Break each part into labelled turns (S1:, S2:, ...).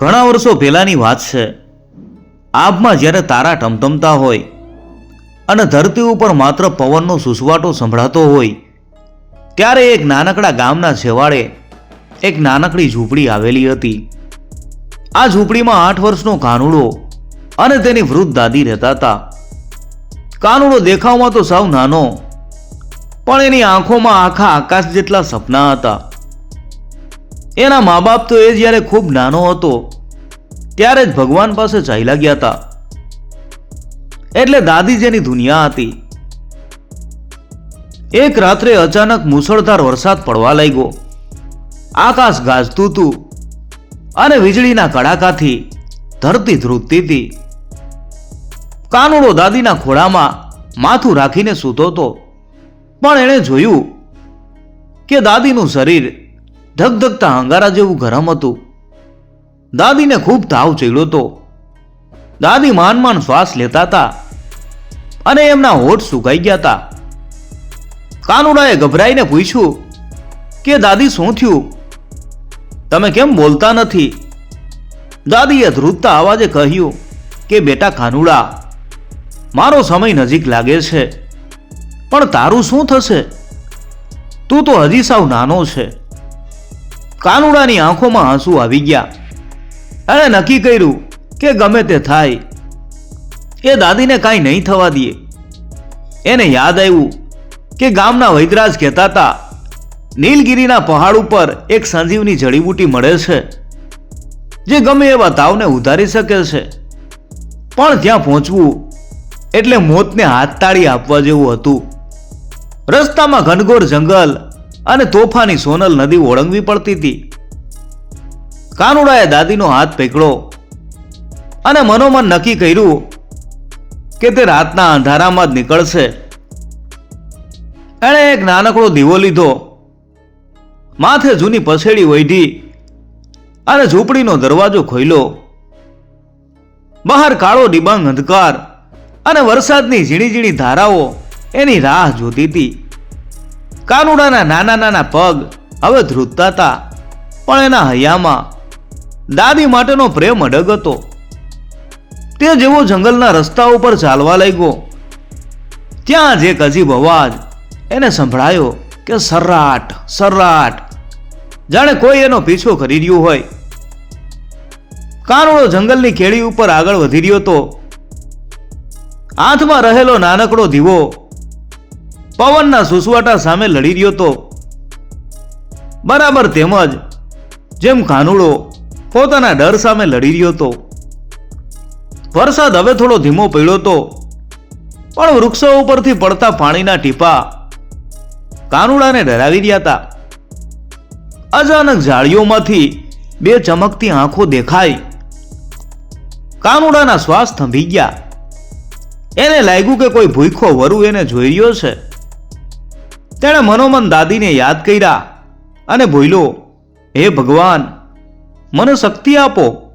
S1: ઘણા વર્ષો પહેલાંની વાત છે. આબમાં જ્યારે તારા ટમટમતા હોય અને ધરતી ઉપર માત્ર પવનનો સુસવાટો સંભળાતો હોય, ત્યારે એક નાનકડા ગામના છેવાડે એક નાનકડી ઝૂંપડી આવેલી હતી. આ ઝૂંપડીમાં આઠ વર્ષનો કાનુડો અને તેની વૃદ્ધ દાદી રહેતા હતા. કાનુડો દેખાવમાં તો સાવ નાનો, પણ એની આંખોમાં આખા આકાશ જેટલા સપના હતા. એના મા બાપ તો એ જ્યારે ખૂબ નાનો હતો, ત્યારે જ ભગવાન પાસે ચાલ્યા ગયા હતા. એટલે દાદી જેની દુનિયા હતી. એક રાત્રે અચાનક મુસળધાર વરસાદ પડવા લાગ્યો. આકાશ ગાજતું હતું અને વીજળીના કડાકાથી ધરતી ધ્રુજતી હતી. કાનુડો દાદીના ખોળામાં માથું રાખીને સૂતો હતો. પણ એણે જોયું કે દાદીનું શરીર ધગધગતા અંગારા જેવું ગરમ હતું. દાદીને ખૂબ તાવ ચડ્યો હતો. દાદી માન માન શ્વાસ લેતા હતા અને એમના હોઠ સુકાઈ ગયા હતા. કાનુડાએ ગભરાઈને પૂછ્યું કે, દાદી, શું થયું? તમે કેમ બોલતા નથી? દાદીએ ધ્રુજતા અવાજે કહ્યું કે, બેટા કાનુડા, મારો સમય નજીક લાગે છે, પણ તારું શું થશે? તું તો હજી સાવ નાનો છે. કાનુડાની આંખોમાં આંસુ આવી ગયા. એણે નક્કી કર્યું કે ગમે તે થાય, એ દાદીને કાંઈ નહીં થવા દે એને યાદ આવ્યું કે ગામના વૈદરાજ કહેતા હતા, નીલગિરીના પહાડ ઉપર એક સંજીવની જડીબૂટી મળે છે, જે ગમે એવા તાવને ઉધારી શકે છે. પણ ત્યાં પહોંચવું એટલે મોતને હાથતાળી આપવા જેવું હતું. રસ્તામાં ઘનઘોર જંગલ અને તોફાની સોનલ નદી ઓળંગવી પડતી હતી. કાનુડાએ દાદીનો હાથ પકડ્યો અને મનોમન નક્કી કર્યું કે તે રાતના અંધારામાં જ નીકળશે. એણે એક નાનકડો દીવો લીધો. માથે જૂની પસેડી ઓઢી અને ઝૂંપડીનો દરવાજો ખોલ્યો. બહાર કાળો ડિબાંગ અંધકાર અને વરસાદની ઝીણી ઝીણી ધારાઓ એની રાહ જોતી હતી. કાનુડાના નાના નાના પગ હવે ધ્રુજતા હતા પણ એના હૈયામાં દાદી માટેનો પ્રેમ અડગ હતો તે જેવો જંગલના રસ્તા ઉપર ચાલવા લાગ્યો. ત્યાં જ એક અજીબ અવાજ એને સંભળાયો કે સર્રાટ સર્રાટ, જાણે કોઈ એનો પીછો કરી રહ્યું હોય. કાનુડો જંગલની કેળી ઉપર આગળ વધી રહ્યો હતો હાથમાં રહેલો નાનકડો દીવો પવનના સુસવાટા સામે લડી રહ્યો હતો. બરાબર તેમજ જેમ કાનુડો પોતાના ડર સામે લડી રહ્યો હતો. વરસાદ હવે થોડો ધીમો પડ્યો હતો. પણ વૃક્ષો ઉપરથી પડતા પાણીના ટીપા કાનુડાને ડરાવી રહ્યા હતા. અચાનક ઝાડીઓમાંથી બે ચમકતી આંખો દેખાઈ. કાનુડાના શ્વાસ થંભી ગયા. એને લાગ્યું કે કોઈ ભૂખો વરુ એને જોઈ રહ્યો છે. તેણે મનોમન દાદીને યાદ કર્યા અને બોલ્યો, હે ભગવાન, મને શક્તિ આપો.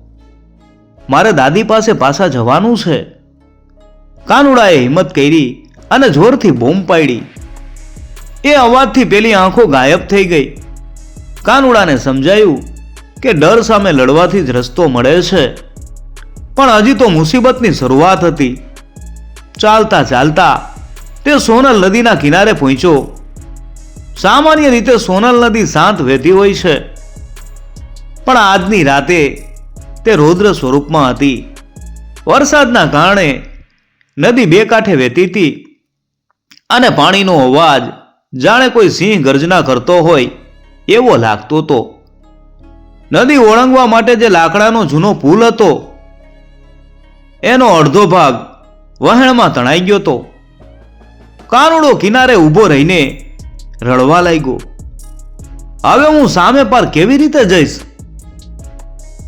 S1: મારે દાદી પાસે પાછા જવાનું છે. કાનુડાએ હિંમત કરી અને જોરથી બોમ્બ પાડી. એ અવાજથી પેલી આંખો ગાયબ થઈ ગઈ. કાનુડાને સમજાયું કે ડર સામે લડવાથી જ રસ્તો મળે છે. પણ હજી તો મુસીબતની શરૂઆત હતી. ચાલતા ચાલતા તે સોનલ નદીના કિનારે પહોંચ્યો. સામાન્ય રીતે સોનલ નદી શાંત વહેતી હોય છે. પણ આજની રાતે તે રૌદ્ર સ્વરૂપમાં હતી. વરસાદના કારણે નદી બે કાંઠે વહેતી હતી અને પાણીનો અવાજ જાણે કોઈ સિંહ ગર્જના કરતો હોય એવો લાગતો હતો. નદી ઓળંગવા માટે જે લાકડાનો જૂનો પુલ હતો, એનો અડધો ભાગ વહેણમાં તણાઈ ગયો હતો. કાનુડો કિનારે ઊભો રહીને રડવા લાગ્યો. હવે હું સામે પાર કેવી રીતે જઈશ?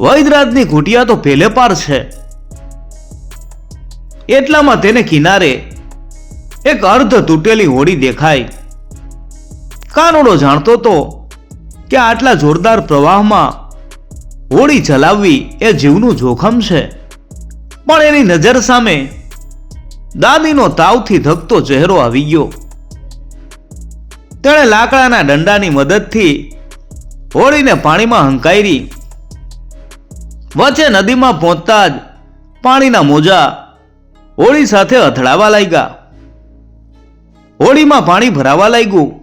S1: વૈદરાજની ઘૂંટિયા તો પેલે પાર છે. એટલામાં તેને કિનારે એક અર્ધ તૂટેલી હોડી દેખાય કાનુડો જાણતો તો કે આટલા જોરદાર પ્રવાહમાં હોડી ચલાવવી એ જીવનું જોખમ છે. પણ એની નજર સામે દાદીનો તાવથી ધકતો ચહેરો આવી ગયો. તેણે લાકડાના દંડાની મદદથી હોળીને પાણીમાં હંકાયરી. વચ્ચે નદીમાં પહોંચતા જ પાણીના મોજા હોળી સાથે અથડાવા લાગ્યા. હોળીમાં પાણી ભરાવા લાગ્યું.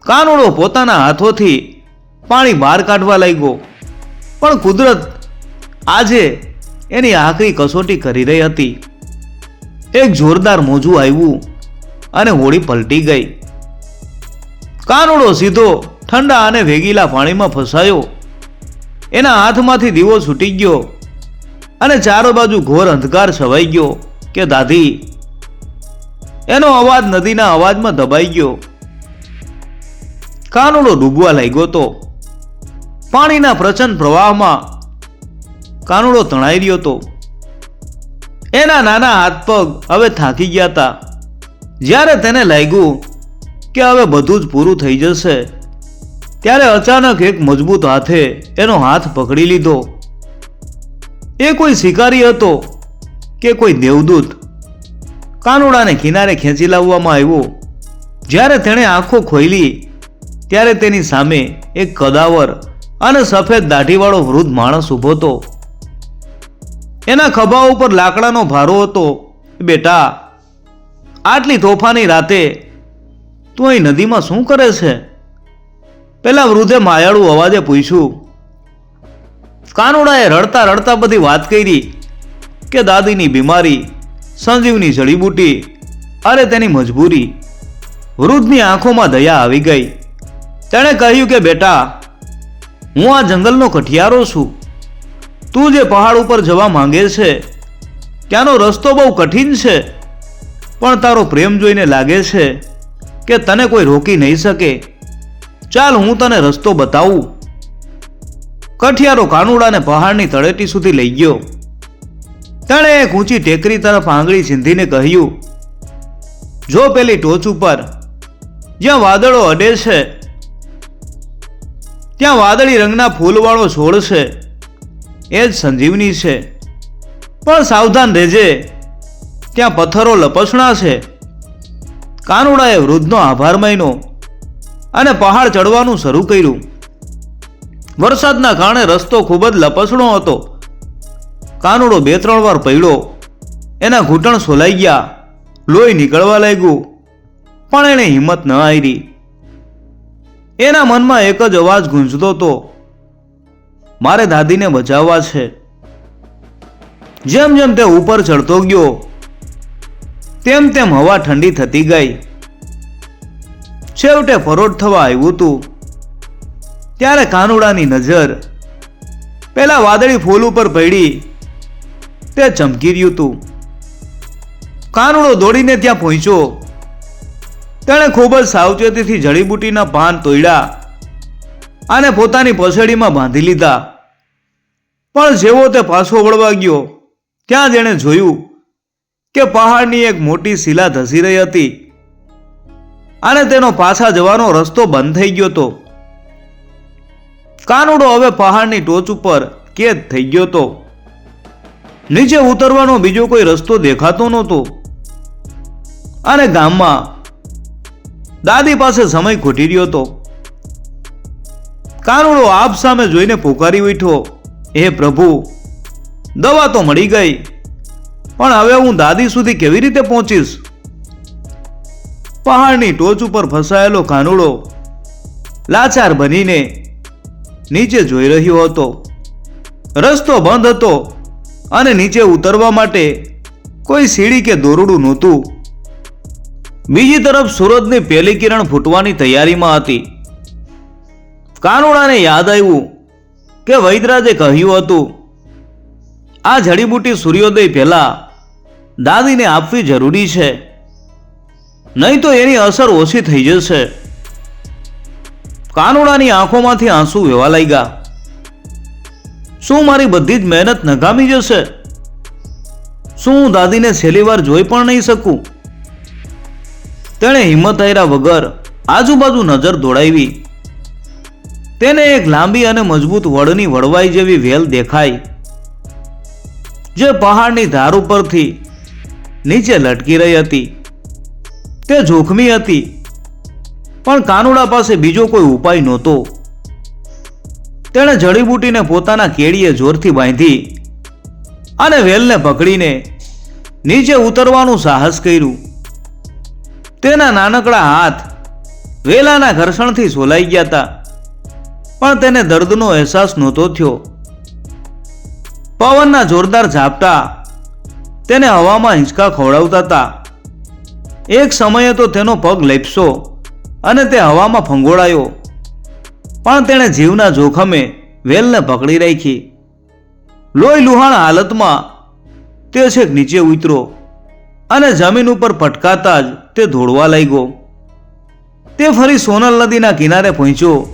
S1: કાનુડો પોતાના હાથોથી પાણી બહાર કાઢવા લાગ્યો. પણ કુદરત આજે એની આખરી કસોટી કરી રહી હતી. એક જોરદાર મોજું આવ્યું અને હોળી પલટી ગઈ. કાનુડો સીધો ઠંડા અને વેગીલા પાણીમાં ફસાયો. એના હાથમાંથી દીવો છૂટી ગયો અને ચારો બાજુ ઘોર અંધકાર છવાઈ ગયો કે દાદી, એનો અવાજ નદીના અવાજમાં દબાઈ ગયો. કાનુડો ડૂબવા લાગ્યો તો. પાણીના પ્રચંડ પ્રવાહમાં કાનુડો તણાઈ રહ્યો હતો એના નાના હાથ પગ હવે થાકી ગયા હતા જ્યારે તેને લાગ્યું કે હવે બધું જ પૂરું થઈ જશે? ત્યારે અચાનક એક મજબૂત હાથે એનો હાથ પકડી લીધો. એ કોઈ શિકારી હતો કે કોઈ દેવદૂત? કાનુડાને કિનારે ખેંચી લાવવામાં આવ્યો. જ્યારે તેણે આંખો ખોઈલી ત્યારે તેની સામે એક કદાવર અને સફેદ દાઢીવાળો વૃદ્ધ માણસ ઊભો હતો. એના ખભા ઉપર લાકડાનો ભારો હતો. બેટા, આટલી તોફાની રાતે તું અહીં નદીમાં શું કરે છે? પેલા વૃદ્ધે માયાળું અવાજે પૂછ્યું, કાનુડાએ રડતા રડતા બધી વાત કરી કે દાદીની બીમારી, સંજીવની જડીબૂટી, અરે તેની મજબૂરી. વૃદ્ધની આંખોમાં દયા આવી ગઈ. તેણે કહ્યું કે, બેટા, હું આ જંગલનો કઠિયારો છું. તું જે પહાડ ઉપર જવા માંગે છે, ત્યાંનો રસ્તો બહુ કઠિન છે, પણ તારો પ્રેમ જોઈને લાગે છે કે તને કોઈ રોકી નહીં શકે? ચાલ, હું તને રસ્તો બતાવું. કઠિયારો કાનુડાને પહાડની તળેટી સુધી લઈ ગયો. તેણે એક ઊંચી ટેકરી તરફ આંગળી સિંધીને કહ્યું, જો પેલી ટોચ ઉપર, જ્યાં વાદળો અડે છે, ત્યાં વાદળી રંગના ફૂલવાળો છોડ છે, એ જ સંજીવની છે. પણ સાવધાન રહેજે, ત્યાં પથ્થરો લપસણા છે. કાનુડાએ વૃદ્ધનો આભાર માન્યો અને પહાડ ચડવાનું શરૂ કર્યું. વરસાદના કારણે રસ્તો ખૂબ જ લપસણો હતો. કાનુડો બે ત્રણ વાર પડ્યો. એના ઘૂંટણ સોલાઈ ગયા. લોહી નીકળવા લાગ્યું. પણ એણે હિંમત ન હારી. એના મનમાં એક જ અવાજ ગુંજતો હતો. મારે દાદીને બચાવવા છે. જેમ જેમ તે ઉપર ચડતો ગયો તેમ તેમ હવા ઠંડી થતી ગઈ. છેવટે ફરોડ થવા આવ્યું હતું ત્યારે કાનુડાની નજર પેલા વાદળી ફૂલ ઉપર પડી. તે ચમકી રહ્યું હતું કાનુડો દોડીને ત્યાં પહોંચ્યો. તેણે ખૂબ જ સાવચેતીથી જડીબુટીના પાન તોડ્યા અને પોતાની પસેડીમાં બાંધી લીધા. પણ જેવો તે પાછો વળવા ગયો, ત્યાં જેણે જોયું કે પહાડની એક મોટી શિલા ધસી રહી હતી. અને તેનો પાછા જવાનો રસ્તો બંધ થઈ ગયો હતો. કાનુડો હવે પહાડની ટોચ ઉપર કેદ થઈ ગયો હતો. નીચે ઉતરવાનો બીજો કોઈ રસ્તો દેખાતો નહોતો. અને ગામમાં દાદી પાસે સમય ખૂટી રહ્યો હતો. કાનુડો આપ સામે જોઈને પોકારી ઉઠ્યો. હે પ્રભુ, દવા તો મળી ગઈ. પણ હવે હું દાદી સુધી કેવી રીતે પહોંચીશ? પહાડની ટોચ ઉપર ફસાયેલો કાનુડો લાચાર બનીને નીચે જોઈ રહ્યો હતો. રસ્તો બંધ હતો અને નીચે ઉતરવા માટે કોઈ સીડી કે દોરડું નહોતું. બીજી તરફ સુરતની પહેલી કિરણ ફૂટવાની તૈયારીમાં હતી. કાનુડાને યાદ આવ્યું કે વૈદરાજે કહ્યું હતું, આ જડીબુટી સૂર્યોદય પહેલા દાદીને આપવી જરૂરી છે. નહીં તો એની અસર ઓછી થઈ જશે. કાનુડાની આંખોમાંથી આંસુ વહેવા લાગ્યા. શું મારી બધી જ મહેનત નકામી જશે? શું હું દાદીને છેલ્લી વાર જોઈ પણ નહીં શકું? તેણે હિંમત હાર્યા વગર આજુબાજુ નજર દોડાવી. તેને એક લાંબી અને મજબૂત વડની વળવાઈ જેવી વેલ દેખાઈ. જે પહાડની ધાર ઉપરથી નીચે લટકી રહી હતી. તે જોખમી હતી. પણ કાનુડા પાસે બીજો કોઈ ઉપાય નહોતો. તેણે જડીબૂટીને પોતાના કેડીએ જોરથી બાંધી અને વેલને પકડીને નીચે ઉતરવાનું સાહસ કર્યું. તેના નાનકડા હાથ વેલાના ઘર્ષણથી સોલાઈ ગયા હતા, પણ તેને દર્દનો અહેસાસ નહોતો થયો. પવનના જોરદાર ઝાપટા તેને હવામાં હિંચકા ખવડાવતા હતા. એક સમયે તો તેનો પગ લેપસો અને તે હવામાં ફંગોળાયો. પણ તેણે જીવના જોખમે વેલને પકડી રાખી. લોહી લુહાણ હાલતમાં તે છેક નીચે ઉતરો અને જમીન ઉપર પટકાતા જ તે દોડવા લાગ્યો. તે ફરી સોનલ નદીના કિનારે પહોંચ્યો.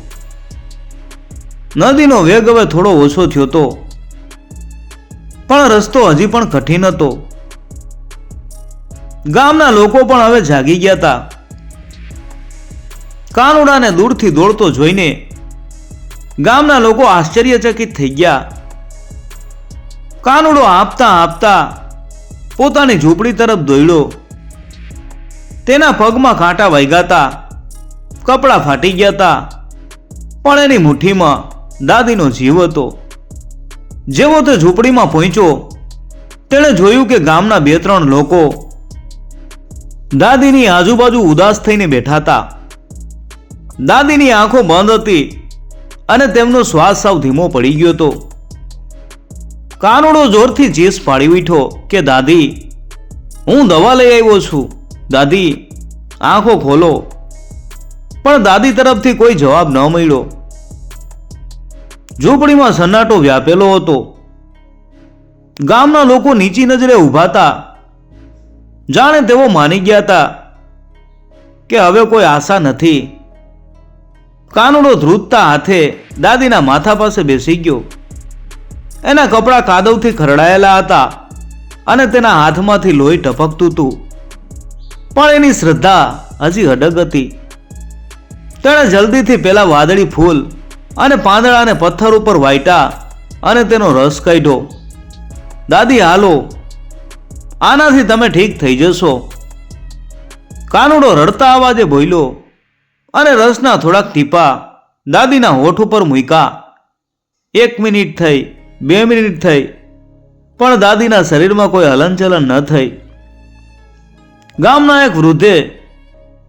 S1: નદીનો વેગ હવે થોડો ઓછો થયો તો પણ રસ્તો હજી પણ કઠિન હતો. ગામના લોકો પણ હવે જાગી ગયા હતા. કાનુડાને દૂરથી દોડતો જોઈને ગામના લોકો આશ્ચર્યચકિત થઈ ગયા. કાનુડો આપતા આપતા પોતાની ઝૂંપડી તરફ દોડ્યો તેના પગમાં કાંટા વૈગાતા કપડાં ફાટી ગયા હતા. પણ એની મુઠ્ઠીમાં દાદીનો જીવ હતો. જેવો તે ઝૂંપડીમાં પહોંચ્યો, તેણે જોયું કે ગામના બે ત્રણ લોકો દાદીની આજુબાજુ ઉદાસ થઈને બેઠા હતા. દાદીની આંખો બંધ હતી અને તેમનો શ્વાસ સાવ ધીમો પડી ગયો હતો. કાનુડો જોરથી ચીસ પાડી ઉઠ્યો કે, દાદી, હું દવા લઈ આવ્યો છું. દાદી, આંખો ખોલો. પણ દાદી તરફથી કોઈ જવાબ ન મળ્યો. ઝૂંપડીમાં સન્નાટો વ્યાપેલો હતો. ગામના લોકો નીચી નજરે ઊભા હતા. જાણે તેઓ માની ગયા હતા કે હવે કોઈ આશા નથી. કાનુડો ધ્રુજતા હાથે દાદીના માથા પાસે બેસી ગયો. એના કપડાં કાદવથી ખરડાયેલા હતા અને તેના હાથમાંથી લોહી ટપકતું હતું. પણ એની શ્રદ્ધા હજી અડગ હતી. તેણે જલ્દીથી પેલા વાદળી ફૂલ અને પાંદડાને પથ્થર ઉપર વાઇટા અને તેનો રસ કાઢ્યો. દાદી, હાલો. આનાથી તમે ઠીક થઈ જશો. કાનુડો રડતા અવાજે બોલ્યો અને રસના થોડાક ટીપા દાદીના હોઠ ઉપર મૂક્યા. એક મિનિટ થઈ, બે મિનિટ થઈ, પણ દાદીના શરીરમાં કોઈ હલનચલન ન થઈ. ગામના એક વૃદ્ધે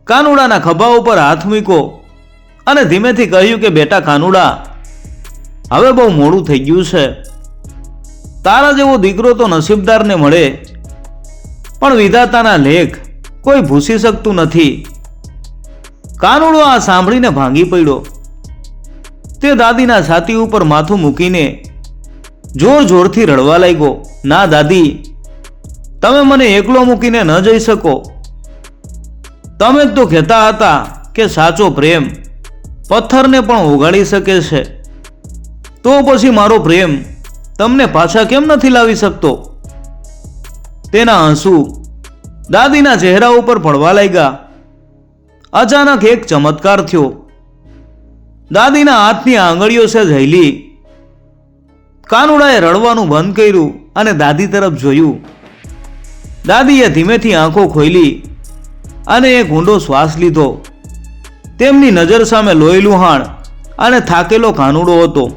S1: કાનુડાના ખભા ઉપર હાથ મૂક્યો અને ધીમેથી કહ્યું કે, બેટા કાનુડા હવે બહુ મોડું થઈ ગયું છે. તારા જેવો દીકરો તો નસીબદારને મળે, પણ વિધાતાના લેખ કોઈ ભૂસી શકતું નથી. કાનુડો આ સાંભળીને ભાંગી પડ્યો. તે દાદીના છાતી ઉપર માથું મૂકીને જોર જોરથી રડવા લાગ્યો. ના દાદી, તમે મને એકલો મૂકીને ન જઈ શકો. તમે જ તો કહેતા હતા કે સાચો પ્રેમ પથ્થરને પણ ઉગાડી શકે છે. તો પછી મારો પ્રેમ તમને પાછા કેમ નથી લાવી શકતો? તેના આંસુ દાદીના ચહેરા ઉપર પડવા લાગ્યા. અચાનક એક ચમત્કાર થયો. દાદીના હાથની આંગળીઓ છે ઝૈલી કાનુડાએ રડવાનું બંધ કર્યું અને દાદી તરફ જોયું. દાદીએ ધીમેથી આંખો ખોલી અને એક ઊંડો શ્વાસ લીધો. તેમની નજર સામે લોહી લુહાણ અને થાકેલો કાનુડો હતો.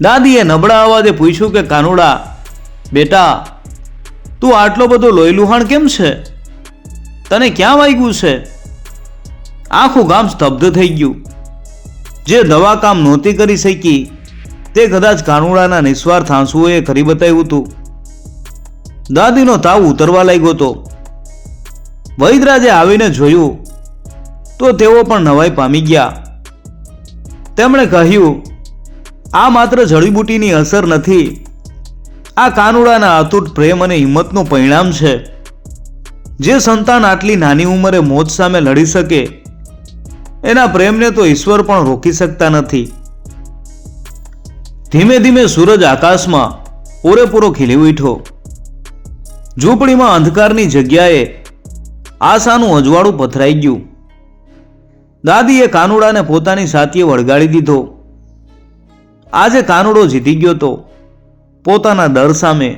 S1: દાદીએ નબળા અવાજે પૂછ્યું કે, કાનુડા, બેટા, તું આટલો બધો લોહીલુહાણ કેમ છે? તને ક્યાં વાગ્યું છે? આખું ગામ સ્તબ્ધ થઈ ગયું. જે દવા કામ નહોતી કરી શકી, તે કદાચ કાનુડાના નિસ્વાર્થ આંસુઓએ કરી બતાવ્યું હતું. દાદીનો તાવ ઉતરવા લાગ્યો હતો. વૈદરાજે આવીને જોયું તો તેઓ પણ નવાઈ પામી ગયા. તેમણે કહ્યું, આ માત્ર જડીબુટીની અસર નથી. આ કાનુડાના અતૂટ પ્રેમ અને હિંમતનું પરિણામ છે. જે સંતાન આટલી નાની ઉંમરે મોત સામે લડી શકે, એના પ્રેમને તો ઈશ્વર પણ રોકી શકતા નથી. ધીમે ધીમે સૂરજ આકાશમાં પૂરેપૂરો ખીલી ઉઠ્યો. ઝૂંપડીમાં અંધકારની જગ્યાએ આશાનું અજવાળું પથરાઈ ગયું. દાદીએ કાનુડાને પોતાની સાથીએ વળગાડી દીધો. આજે કાનુડો જીતી ગયો તો પોતાના ડર સામે,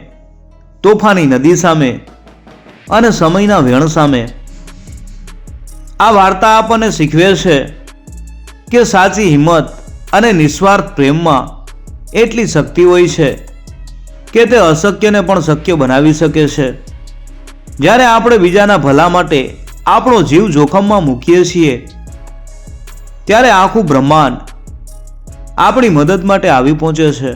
S1: તોફાની નદી સામે અને સમયના વેણ સામે. આ વાર્તા આપણને શીખવે છે કે સાચી હિંમત અને નિસ્વાર્થ પ્રેમમાં એટલી શક્તિ હોય છે કે તે અશક્યને પણ શક્ય બનાવી શકે છે. જ્યારે આપણે બીજાના ભલા માટે આપણો જીવ જોખમમાં મૂકીએ છીએ ત્યારે આખું બ્રહ્માંડ આપણી મદદ માટે આવી પહોંચે છે.